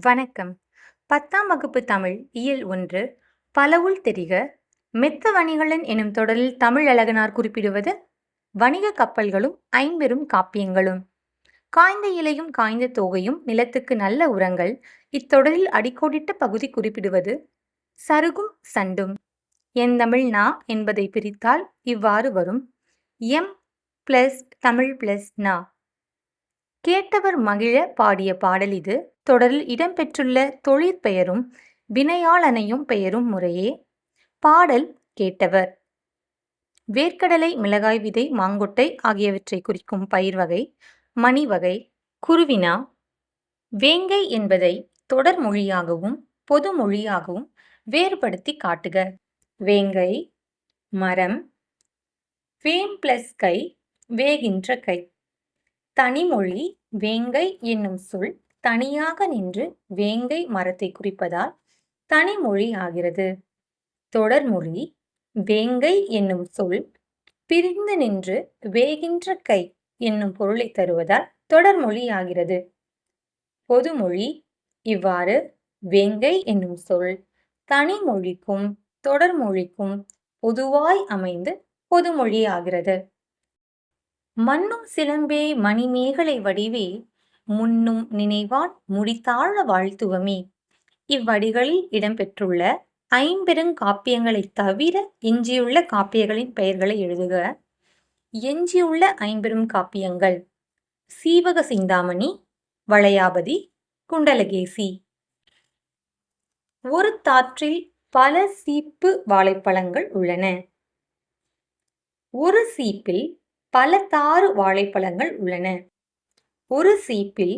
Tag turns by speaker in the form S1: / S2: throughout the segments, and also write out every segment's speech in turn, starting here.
S1: வணக்கம். பத்தாம் வகுப்பு தமிழ் இயல் ஒன்று. பலவுள் தெரிக. மெத்த வணிகளன் எனும் தொடரில் தமிழ் அழகனார் குறிப்பிடுவது வணிக கப்பல்களும் ஐம்பெரும் காப்பியங்களும். காய்ந்த இலையும் காய்ந்த தோகையும் நிலத்துக்கு நல்ல உரங்கள் இத்தொடரில் அடிக்கோடிட்ட பகுதி குறிப்பிடுவது சருகும் சண்டும். என் தமிழ் நா என்பதை பிரித்தால் இவ்வாறு வரும். எம் பிளஸ் தமிழ் பிளஸ் நா. கேட்டவர் மகிழ பாடிய பாடல் இது. தொடரில் இடம்பெற்றுள்ள தொழிற்பெயரும் வினையாளனையும் பெயரும் முறையே. பாடல் கேட்டவர். வேர்க்கடலை மிளகாய் விதை மாங்கொட்டை ஆகியவற்றை குறிக்கும் பயிர் வகை மணி வகை குருவினா. வேங்கை என்பதை தொடர் மொழியாகவும் பொது மொழியாகவும் வேறுபடுத்தி காட்டுக. வேங்கை மரம் வேம் பிளஸ் கை வேகின்ற கை. தனிமொழி வேங்கை என்னும் சொல் தனியாக நின்று வேங்கை மரத்தை குறிப்பதால் தனிமொழி ஆகிறது. தொடர்மொழி வேங்கை என்னும் சொல் பிரிந்து நின்று வேகின்ற கை என்னும் பொருளை தருவதால் தொடர்மொழி ஆகிறது. பொதுமொழி இவ்வாறு வேங்கை என்னும் சொல் தனிமொழிக்கும் தொடர்மொழிக்கும் பொதுவாய் அமைந்து பொதுமொழி ஆகிறது. மண்ணும் சிலம்பே மணிமேகலை வடிவே முன்னும் நினைவான் முடித்தாழ வாழ்த்துவமே. இவ்வடிகளில் இடம்பெற்றுள்ள ஐம்பெருங்காப்பியங்களைத் தவிர எஞ்சியுள்ள காப்பியங்களின் பெயர்களை எழுதுக. எஞ்சியுள்ள ஐம்பெரும் காப்பியங்கள் சீவக சிந்தாமணி வளையாபதி குண்டலகேசி. ஒரு தாற்றில் பல சீப்பு வாழைப்பழங்கள் உள்ளன. ஒரு சீப்பில் பல தாறு வாழைப்பழங்கள் உள்ளன. ஒரு சீப்பில்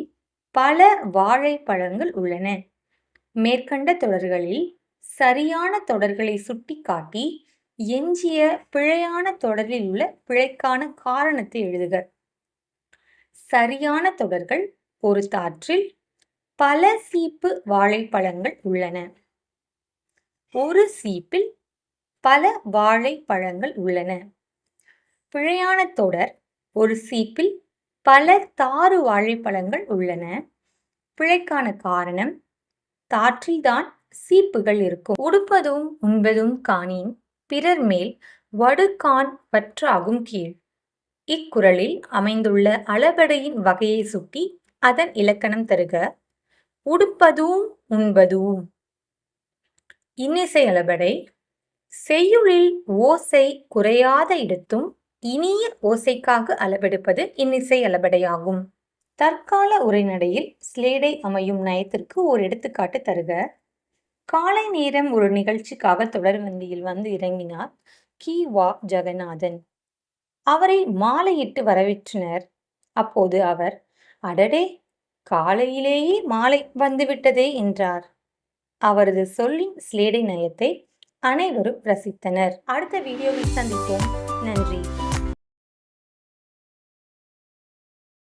S1: பல வாழைப்பழங்கள் உள்ளன. மேற்கண்ட தொடர்களில் சரியான தொடர்களை சுட்டிக்காட்டி எஞ்சிய பிழையான தொடரில் உள்ள பிழைக்கான காரணத்தை எழுதுக. சரியான தொடர்கள் ஒரு தாற்றில் பல சீப்பு வாழைப்பழங்கள் உள்ளன. ஒரு சீப்பில் பல வாழைப்பழங்கள் உள்ளன. பிழையான தொடர் ஒரு சீப்பில் பல தாறு வாழைப்பழங்கள் உள்ளன. பிழைக்கான காரணம் தாற்றில்தான் சீப்புகள் இருக்கும். உடுப்பதும் உண்பதும் காணின் பிறர் மேல் வடுகான் வற்றாகும் கீழ். இக்குறளில் அமைந்துள்ள அளபடையின் வகையை சுட்டி அதன் இலக்கணம் தருக. உடுப்பதும் உண்பதும். இன்னிசை அளபடை செய்யுளில் ஓசை குறையாத இடத்தும் இனிய ஓசைக்காக அளவெடுப்பது இன்னிசை அளபடையாகும். தற்கால உரைநடையில் ஸ்லேடை அமையும் நயத்திற்கு ஒரு எடுத்துக்காட்டு தருக. காலை நேரம் ஒரு நிகழ்ச்சிக்காக தொடர் வண்டியில் வந்து இறங்கினார் கி. வா. ஜெகநாதன். அவரை மாலையிட்டு வரவேற்றனர். அப்போது அவர் அடடே! காலையிலேயே மாலை வந்துவிட்டதே என்றார். அவரது சொல்லின் ஸ்லேடை நயத்தை அனைவரும் ரசித்தனர். அடுத்த வீடியோவில் சந்திப்போம். நன்றி.